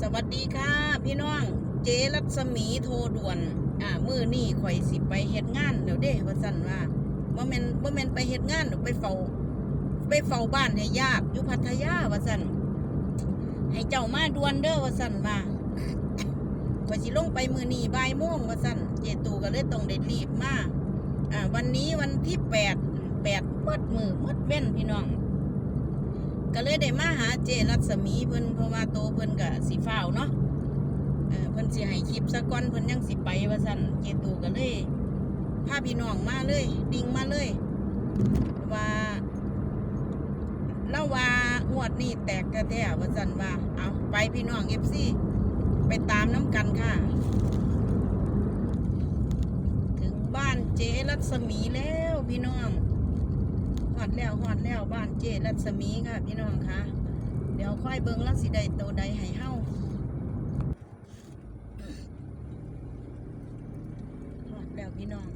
สวัสดีค่ะ พี่น้อง เจรัศมีโทรด่วน อ่ามือนี่ข่อยสิไปเฮ็ดงานเดี๋ยวเด้ว่าสั่นว่าบ่แม่นบ่แมนไปเฮ็ดงานไปเฝ้าไปเฝ้าบ้านให้ญาติอยู่พัทยาว่าสั่นให้เจ้ามาด่วนเด้อว่าสั่นว่าข่อยสิลงไปมือนี่บ่ายโมงว่าสั่นเจตูก็เลยต้องได้รีบมาอ่าวันนี้วันที่แปดแปดเปิดมือเปิดเว้นพี่น้อง ก็เลยได้มาหาเจรัศมีเพิ่นเพราะว่าโตเพิ่นก็สิฟ้าวเนาะเออเพิ่นสิให้คลิปซะก่อนเพิ่นยังสิไปว่าซั่นเจตูก็เลยพาพี่น้องมาเลยดิ่งมาเลย ว่าเล่าว่างวดนี้แตกกระแท้ๆว่าซั่นว่า เอาไปพี่น้อง FC ไปตามน้ำกันค่ะ ถึงบ้านเจรัศมีแล้วพี่น้อง อดแล้วหอดแล้วบ้านเจรัศมีค่ะพี่น้องคะเดี๋ยวค่อยเบิ่งล้วสิได้โตใดให้เฮาหอดแล้วพี่น้อง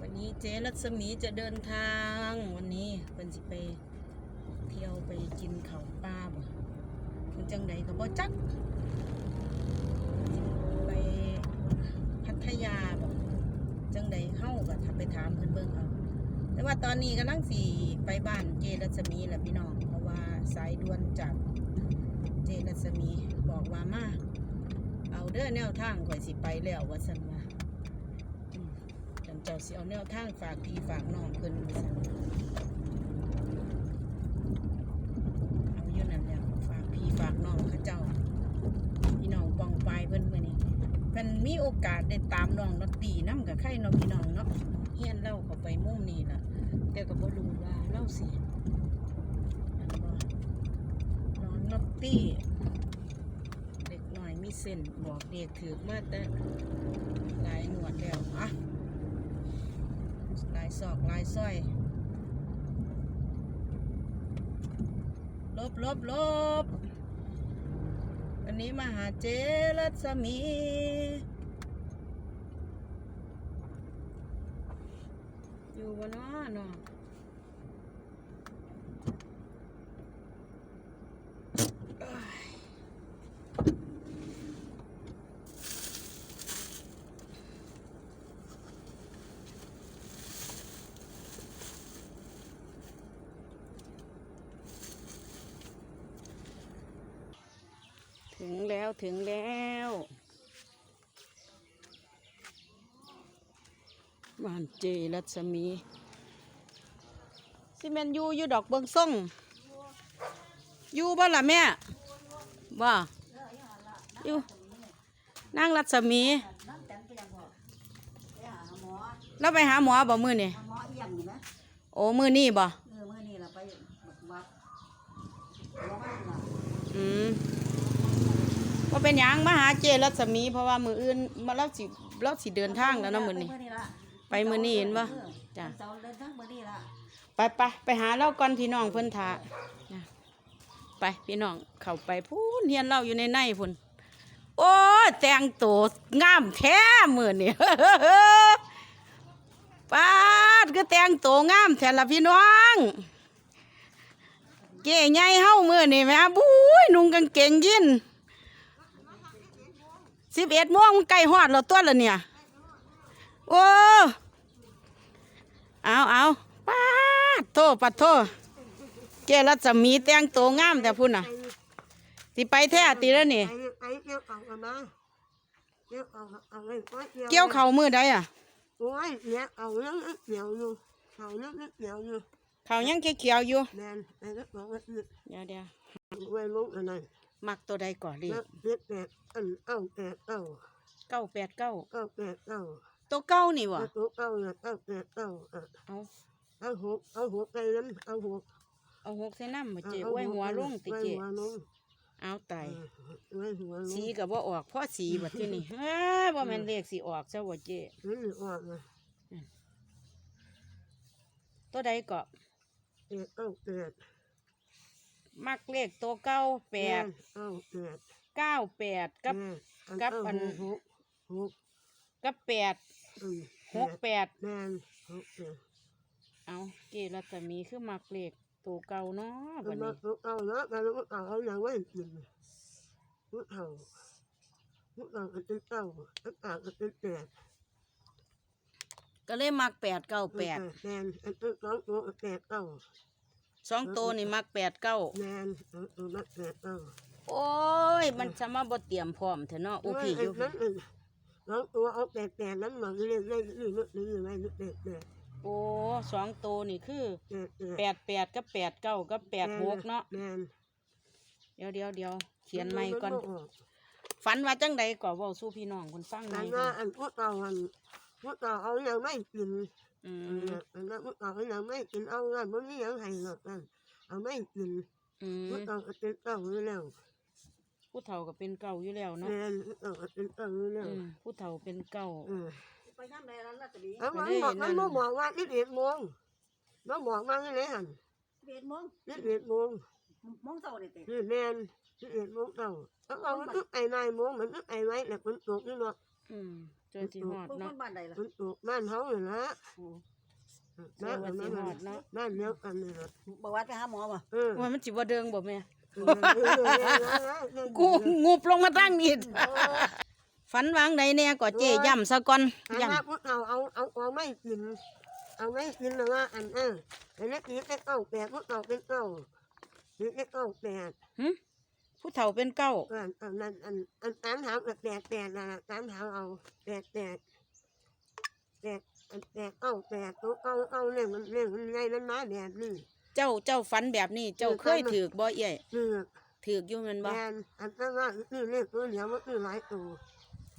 วันนี้เจรัศมีจะเดินทางวันนี้เป็นสิไปเที่ยวไปกินเขาวปลาบ่มันจังใดก็บ่จักไปพัทยาบ่จังใดเฮาก็ถ้าไปถามเพิ่นเบิ่งเอา แต่ว่าตอนนี้กำลังสีไปบ้านเจรัศมีแหละพี่น้อง เพราะว่าสายด่วนจากเจรัศมีบอกว่ามาเอาเด้อแนวทางข่อยสิไปแล้วว่าสันว่าจันเจ้าสิเอาแนวทางฝากพี่ฝากน้องเพิ่นว่าสันเอาอยู่นั่นแหละฝากพี่ฝากน้องเขาเจ้าพี่น้องปองปลายเพิ่นมื้อนี้เพิ่นมีโอกาสได้ตามน้องดนตรีนำกับใครเนาะพี่น้องเนาะเฮียนเล่าเข้าไปมุมนี้ล่ะ แต่ก็บ่รู้ว่าเล่าสิน้องน็อตตี้เด็กหน่อยมีเส้นบอกเด็กถือมาแต่หลายหนวดแล้วอะลายศอกลายสร้อยลบลบลบวันนี้มาหาเจรัศมี อยู่บนน้อเนาะเอ้ยถึงแล้วถึงแล้ว บ้านเจรัศมีสิแมนอยูอยู่ดอกเบิงส่งอยู่บ่ล่ะแม่บ่อยู่นางรัศมีน้ำแตนไปยังบอกไปหาหมอเราไปหาหมอบ่มือนี่หาหมอเอี่ยงนี่ไหมโอ้มือนี่บ่เออมื่อนี่เราไปวัดหมอบ้านล่ะอืมว่าเป็นหยังมาหาเจรัศมี เพราะว่ามืออื่นมาเราสิเราสิเดินทางแล้วเนาะมือนี่ ไปละไปมื้อนี้เห็นบ่จ้ะเสาร์เดินทั้งมื่อนี่ละไปไปไปหาเราก่อนพี่น้องเพิ่นทานะไปพี่น้องเข้าไปพูนเฮียนเราอยู่ในในพุ่นโอ้ยแต่งตัวงามแท้มือนี่ป้าดก็แต่งตัวงามแท้ละพี่น้องเก๋ใหญ่เฮามือนี่แหม่บุ้ยนุ่งกางเกงยีนสิบเอ็ดโมงใกล้ฮอดแล้วตัวละเนี่ย โอ้เอาเอาป้าดโทษปัดโทษเจรัสมีแต่งตัวงามแต่พุ่นน่ะสิไปแท้ตีแล้วนี่ไอ้ไอ้เกี่ยวเอาเอามาเกี่ยวเอาเอาไว้ไว้เกี่ยวเข่ามือใดอะโอ้ยเนี่ยเอาเรื่องเกี่ยวอยู่เอาเรื่องเกี่ยวอยู่เข่ายังเขียวๆอยู่แมนไอ้ก็บอกว่าเดี๋ยวเดี๋ยวไว้ลุกอะไรมักตัวใดก่อนดิแล้วเด็ดแปดอันเอาแปดเอาเก้าแปดเก้าเอาแปดเอา ตัวเก้านี่วะเอาเอาเอาแปดเอาเอาเอาหกเอาหกไปนั้นเอาหกเอาหกใส่น้ำมาเจไว้หัวลงติเจหัวลงเอาไตายไว้หัวลงสีกับว่าออกเพราะสีบัดที่นี่เฮ้ยว่ามันเลขสีออกซะว่าเจนี่ออกนะตัวใดก็แปดเอาแปดมักเลขตัวเก้าแปดเอาแปดเก้าแปดกับ กับอัน หกหก กับแปดอืมหกแปดแมนหกแปดเอาเจรัตมีคือมักเลขตัวเก่าเนาะมับัดนมานี้เอาแล้วมันเอาเอาอย่างไว้กินผู้เฒ่าผู้เฒ่าก็เป็นเก้าอากาศก็เป็นแปดก็เลยมักแปดเก้าแปดแมนอันตัวสองตัวก็แปดเก้าสองตัวนี่มักแปดเก้าแมนสองตัวมาแปดเก้าโอ้ย มันจะมาบ่เตรียมพร้อมเถอะเนาะโอ้พี่อยู่นั่นเอง สองตัวเอาแปดแปดนั้นมาเรื่อยๆเรื่อยๆเรื่อยๆเรื่อยๆเรื่อยๆแปดแปดโอ้สองตัวนี่คือแปดแปดแปดแปดกับแปดเก้ากับแปดหกเนาะแมนเดี๋ยวเดี๋ยวเดี๋ยวเขียนใหม่ก่อนฝันว่าจังใดก่อว้าสู้พี่น้องคนฟังหน่แต่อยว่าอันพวกเราอันพวกเราเอาอย่างไม่กินอือันมนั้นอันนั้นพวกเราเอาอย่างไม่กินเอาเงินมันนี่ยังให้หรอกนั่นเอาไม่กินพวกเราเป็นเต้าอยู่แล้ว ผู้เฒ่าก็เป็นเก่าอยู่แล้วแมเนาะนพวกเราก็เป็นเต้าอยู่แล้วอืมผู้เฒ่าเป็นเก่า เออไปทำไรนั้นน่ะจะดีเอามันบอกมันมาบอกว่าที่เอ็ดโมงมันบอกว่าที่ไหนหันเบ็ดโมงที่เอ็ดโมงโมงเช้าเนี่ยเตะที่แมนที่เอ็ดโมงเต้าเอาเอามันไอ้นายโมงมันไอ้ไว้แต่คนตกนี่เนาะอืมจนสิฮอดเพิ่งคเนาะนบ้านใดล่ะคนตกบ้านเขาเลยนะโอ้บ้านนั้นบ้านเดียวกันเลยนะบอกว่าไปหาหมอป่ะเออว่ามันสิบ่เดิงบ่แม่ เออเออเออกูงูปลงมาตั้งนี่ฝันวางใดแน่ก็เจ๊ย่ำซะก่อนอันย่นั้นพวกเราเอาเอาเอาไม่กินเอาไม่กินเลยว่าอันเอออันนี้กินแค่เก้าแปดพวกเราเป็นเก้ากินแค่เก้าแปดำหึผู้เฒ่าเป็นเก่าอันอันนั้นอันอันตามถามแบบแปดแปดนะตามถามเอาแปดแปดแปดอันแปดเก้าแปดตัวเก้าเก้าเนี่ยมันเนี่ยมันไงมันมาแบบนี้ เจ้าเจ้าฝันแบบนี้ เจ้าเคยถือบ่เอ้ยคือถือกอยู่แม่นแมบ่นอันนั้นว่าคือเรียกตัวเหนียวมันคือหลายตัว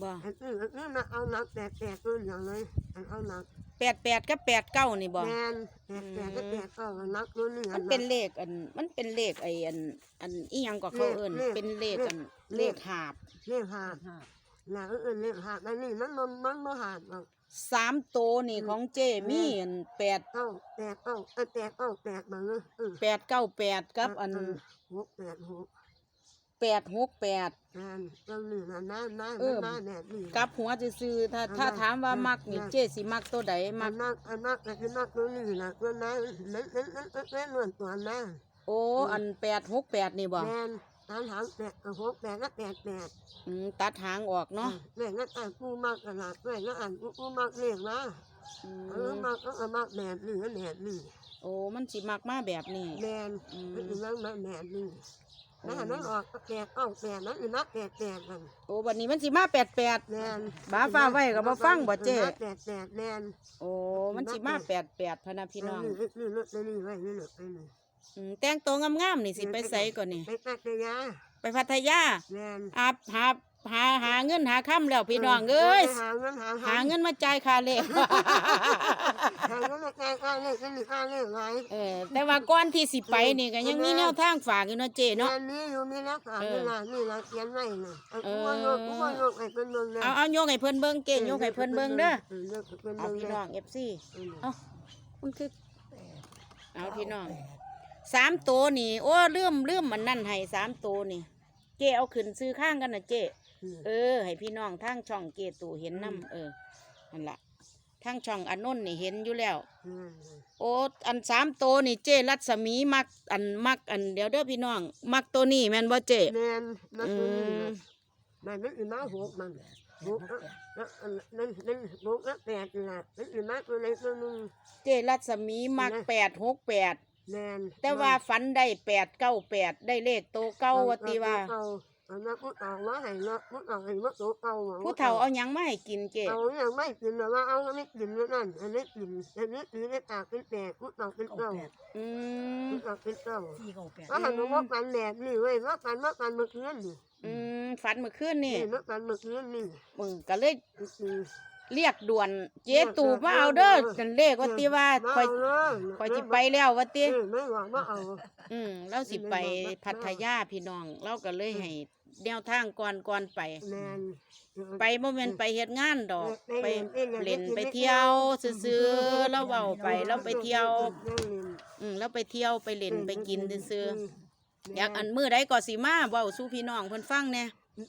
บ่อันนี้อันนี้มาเอาหนักแปดแปดตัวเหนียวเลยอันเอาหนักแปดแปดกับแปดเก้านี่บ่แมนแปดแปดก็แปดเก้าหนักตัวเหนียวมันเป็นเลขอันมันเป็นเลขไอ้อันอันอีหยังก็เขาเอิ้นเลขเป็นเลขอันเลเลขขหาบเรียกหาดหนักเออเรียกหาดอันนี้มันมันมันบ่หาดหรอก สามโตวนี่ของเจ้มีอันแปดเก้าแปดเก้าเออแปดเก้าแปดมาเลยเออแปดเก้าแปดกับอันหกแปดหกแปดหกแปดแอนเจ้าหนึ่งนะน้าน้าเออ น้าแดดนี่กับหัวซื่อๆถ้าอันนั้นถ้าถามว่ามักนี่อันนั้นเจ้สิมักตัวใดมัมันกนักอันนักแต่ที่นักตัวนี้นะตัวนั้นนั่นนั่นนั่นนั่นนั่นตัวนั้นโอ้อันแปดหกแปดนี่บ่ แมน ตามถามแปดหกแปดก็แปดแปดอืมตัดหางออกเนาะแม่ก็อ่านกูมากขนาดแม่ก็อ่านกูมากเรียกนะอืเออมมากก็มากแดดนี่ก็แดดนี่โอ้มันสิมักมาแบบนี้แมนอืมก็คือนั่งมาแดดนี่นั่นนั่นออกแปดเก้าแปดนั่นคือนักแปดแปดกันโอ้บัดนี้มันสิมาแปดแปด แมนบ้าฟ้าไว้ก็บ่ฟังบ่เจ้แปดแปดแมนโอ้มันสิมาแปดแปดพะนะพี่น้องนี่นี่รถนี่ไว้นี่รถไปนี่อื มแต่งตัวงามๆนี่สิไปใส่ก่อนนี่ ไปตักยาไปพัทยาแมนอาหาหาหาเงินหาค่ำแล้วพี่น้องเอ้ยหาเงินหาหาเงินมาจ่ายค่าเลข หาเงินมาแก้ค่าเลขก็มีค่าเลขไว้เออแต่ว่าก่อนที่สิไปนี่ก็ยังมีแนวทางฝากอยู่เนาะเจ้เนาะแมนนี่อยู่มีนักข่าวเออนี่ละนี่ละเขียนไว้เลยเอาเอกูอว่าโยกกูว่าโยกไอ้เป็นเมืองเลยเอาเอาโยกให้เพิ่นเบิ่งเก่งโยกให้เพิ่นเบิ่งเด้อเออโยกให้เพิ่นเอาเบิ่งพี่เด้น้ออง FC เออ เอามันคือเอาพี่น้อง สามโตวนี่โอ้ลืมลืมมันนั่นให้สามโตวนี่ เจ้เอาขึ้นซื้อข้างกันนะเจ้เออ ให้พี่น้องทางช่องเกตูเห็นนํเออนั่นละทางช่องอนนท์นี่เห็นอยู่แล้วเออโอ้อันสามโตวนี่เจ้รัศมีมัก อันมักอันเดี๋ยวเด้อพี่น้อง มักตัวนี้แม่นบ่เจ้แมนนักอืตัวนี้มนะมันมันอีมาหกมันหกแล้วอันนั่นนั่นหกแล้วแปดนี่ละมันอีมาตัวเล็กตัวหนึงเจ้รัศมีมักนะแปดหกแปด แมนแต่ว่าฝันได้แปดเก้าแปดได้เลขโตเก้าวัติว่าเออันนั้นผู้เฒ่าว่าให้เนาะผู้เฒ่าให้ว่าตัวเก่าอะผู้เฒ่าเอาหยังมาให้กินเจ้เอาอย่างไม่กินแต่ว่าเอาไม่กินแล้วนั่นอันนี้กินอันนี้กินได้ปากเป็นแปดผู้เฒ่าเป็นเก่าอืมผู้เฒ่าเป็นเก่าสี่เก้าแปดว่าหันมาว่ากันแดดนี่เว้ยว่ากันว่ากันเมื่อคืนนี่อืมฝันเมื่อคืนนี่นี่ว่ากันเมื่อคืนนี่มึงก็เลยอืม เรียกด่วนเจ๊ตูมาเอาเด้อกันเลขว่าติว่าคอยมาเอาเลยคอยสิไปแล้วว่าติเออไม่หวังว่าเอาอืมเราสิไปพัทยาพี่น้อง เราก็เลยให้แนวทางก่อนก่อนไปแมนไปบ่แม่นไปเฮ็ดงานดอก ไปเล่นเล่นเล่นไปเที่ยวซื่อๆเราเว้าไปเราไปเที่ยว อืมเราไปเที่ยวไปเล่นไปกินซื่อๆอยากอันมื้อใดก็สิมาเว้าสู่พี่น้องเพิ่นฟังแหน่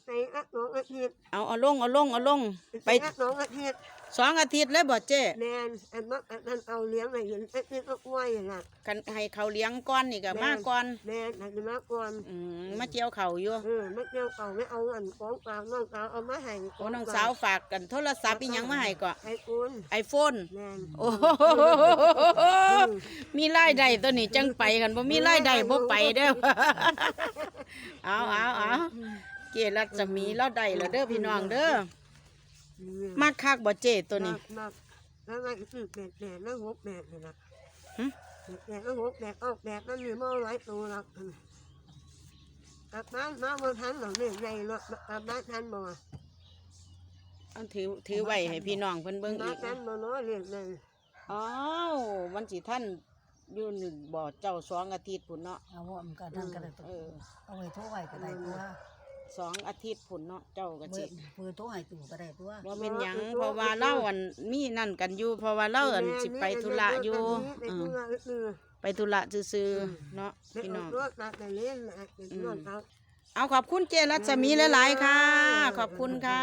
ไปอักน้องอาทิตย์เอาเอาลงเอาลงเอาลงไปอักน้องอาทิตย์สองอาทิตย์เลยบ่เจ้แมนอันนั้นอันนั้นเอาเลี้ยงไว้เห็นอาทิตย์ก็กล้วยน่ะกันให้เขาเลี้ยงก่อนนี่ก็มาก่อนแมนอันนี้มาก่อนอืมมาเจียวเขาอยู่เออไม่เกี่ยวเอาไม่เอาอันของกลางน้องสาวเอามาให้โอ้น้องสาวฝากกันโทรศัพท์อีหยังมาให้ก็ไอ้คุณไอโฟนแมนโอ้โหมีรายได้ตัวนี้จังไปกันบ่มีรายได้บ่ไปเด้อเอาเอาเอาเก รัศมีเราได้แล้วเด้อพี่น้องเด้อมักคักบ่เจตัวนี้มากมากแล้วก็คือแปดแปดแล้วหกแปดเลยนะหึแปดแล้วหกแปดออกแปดนั่นมีหม้อไว้ตัวละกลับบ้านมาบนทันหลังเนี่ยใหญ่รถกลับบ้านทันบ่เอาถือถือไว้ให้พี่น้องเพิ่นเบิ่งบ้าอีนกทันบ่เนาะเรียกเลยอ้าวมันสิท่านอยู่นี่บ่เจ้าสองอาทิตย์พุ่นเนาะเอาว่ามันก็นั่นก็ได้ตัวเออเอาไว้โทรไว้ก็ได้ตัว สองอาทิตย์พุ่นเนาะเจ้าก็เบอสิร์เบอร์โทรให้ตู่ก็ได้ตัวว่าเป็นหยังเพราะว่าเล่าอันมีนั่นกันอยู่เพราะว่าเล่าอันสิไปธุระอยู่ไปอืธุมระคือไปธุระซื่อๆเนาะไปพี่เอาน้องรถมาแต่เล่นนะเป็นรถเขาเอาขอบคุณเจรัศมีหลายๆค่ะ ขอบคุณค่ะ